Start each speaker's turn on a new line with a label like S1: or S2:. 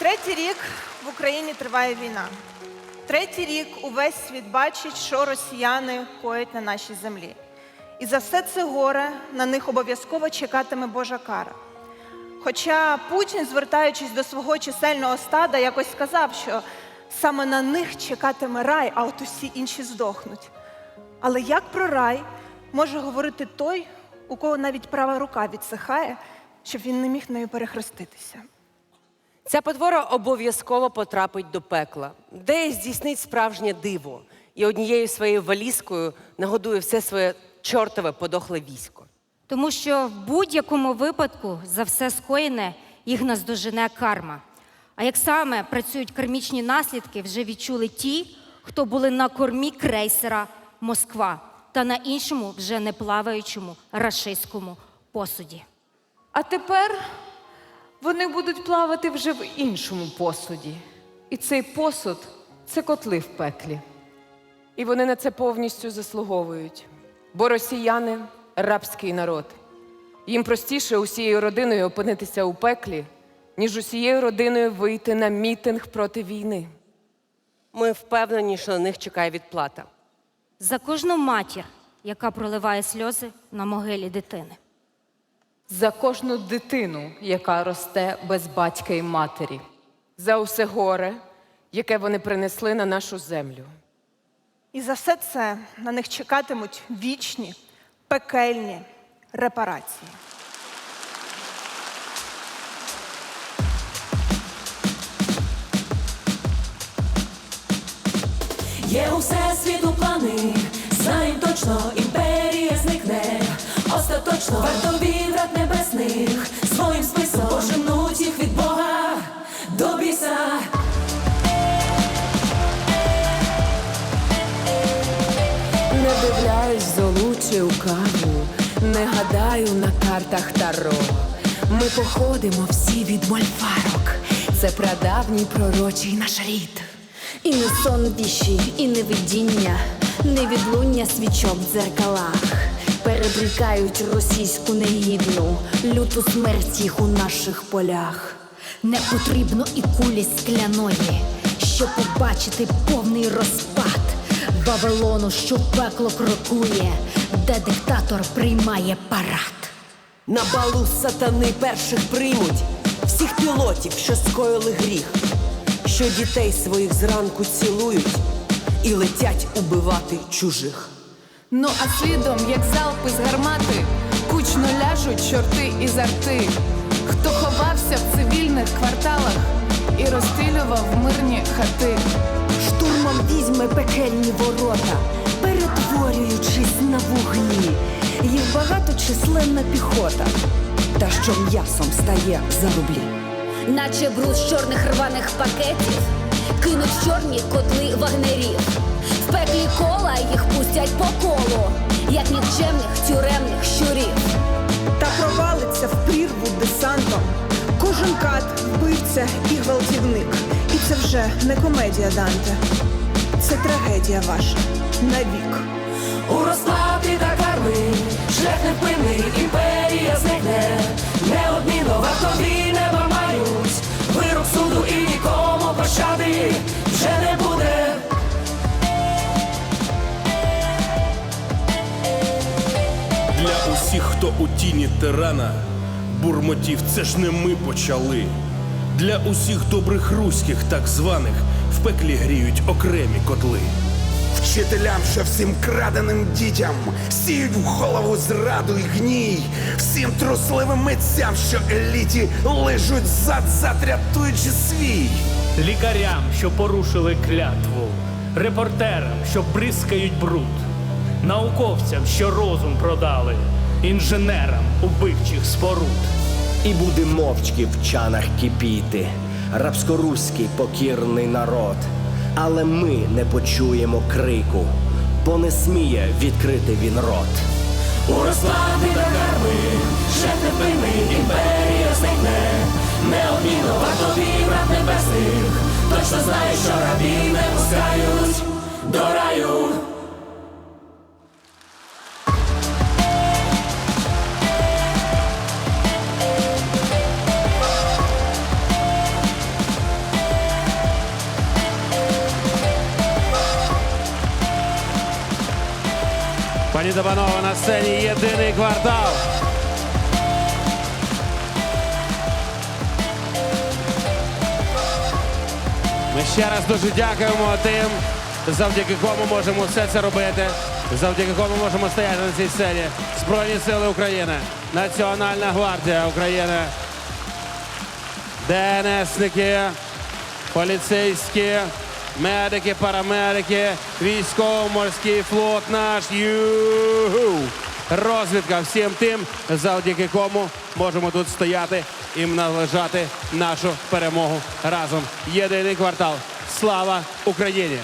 S1: Третій рік в Україні триває війна. Третій рік увесь світ бачить, що росіяни коять на нашій землі. І за все це горе на них обов'язково чекатиме Божа кара. Хоча Путін, звертаючись до свого чисельного стада, якось сказав, що саме на них чекатиме рай, а от усі інші здохнуть. Але як про рай може говорити той, у кого навіть права рука відсихає, щоб він не міг нею перехреститися?
S2: Ця потвора обов'язково потрапить до пекла, де здійснить справжнє диво і однією своєю валізкою нагодує все своє чортове подохле військо.
S3: Тому що в будь-якому випадку за все скоєне їх наздожене карма. А як саме працюють кармічні наслідки, вже відчули ті, хто були на кормі крейсера Москва та на іншому вже не плаваючому рашистському посуді.
S4: А тепер вони будуть плавати вже в іншому посуді. І цей посуд це котли в пеклі. І вони на це повністю заслуговують. Бо росіяни рабський народ. Їм простіше усією родиною опинитися у пеклі, ніж усією родиною вийти на мітинг проти війни.
S2: Ми впевнені, що на них чекає відплата.
S3: За кожну матір, яка проливає сльози на могилі дитини.
S4: За кожну дитину, яка росте без батька і матері, за усе горе, яке вони принесли на нашу землю.
S1: І за все це на них чекатимуть вічні, пекельні репарації.
S5: Є у всесвіту плани, знаєм точно, імперія зникне. Остаточно варто
S4: в золу чи у каву, не гадаю на картах Таро. Ми походимо всі від мольфарок. Це прадавній пророчий наш рід.
S6: І не сон віші, і не видіння, не відлуння свічок в дзеркалах. Передрікають російську негідну, люту смерть їх у наших полях. Не потрібно і кулі скляної, щоб побачити повний розпад Вавилону, що пекло крокує, де диктатор приймає парад.
S7: На балу сатани перших приймуть всіх пілотів, що скоїли гріх, що дітей своїх зранку цілують і летять убивати чужих.
S4: Ну а слідом, як залпи з гармати, кучно ляжуть чорти і зарти. Хто ховався в цивільних кварталах і розстрілював мирні хати.
S7: Пекельні ворота, перетворюючись на вуглі. Їх багаточисленна піхота, та що м'ясом стає за рублі.
S6: наче бруд з чорних рваних пакетів, кинуть чорні котли вагнерів. В пеклі кола їх пустять по колу, як нікчемних тюремних щурів.
S1: Та провалиться в прірву десантом. Кожен кат, вбивця і гвалтівник. І це вже не комедія Данте. Це трагедія ваша навік.
S5: У розпаді та карми, шлях невпинний, імперія зникне. Неодмінно вартові неба мають, вирок суду і нікому пощади вже не буде.
S8: Для усіх, хто у тіні тирана, бурмотів, це ж не ми почали. Для усіх добрих руських, так званих, в пеклі гріють окремі котли.
S9: Вчителям, що всім краденим дітям сіють в голову зраду й гній, всім трусливим митцям, що еліті лежуть зад, зад рятуючи свій.
S10: лікарям, що порушили клятву, репортерам, що бризкають бруд, науковцям, що розум продали, інженерам убивчих споруд.
S11: І буде мовчки в чанах кипіти, рабськоруський покірний народ. Але ми не почуємо крику, бо не сміє відкрити він рот.
S5: У розпаді та карми, шлях невпинний, імперія зникне. Неодмінно вартові врат небесних, точно знає, що рабів не пускають до раю.
S12: Пані та на сцені єдиний квартал. Ми ще раз дуже дякуємо тим, завдяки кому можемо все це робити, завдяки кому можемо стояти на цій сцені. Збройні сили України, Національна гвардія України, ДНСники, поліцейські, медики, парамедики, військово-морський флот наш. Ю-ху! Розвідка всім тим, завдяки кому можемо тут стояти і належати нашу перемогу разом. Єдиний квартал. Слава Україні!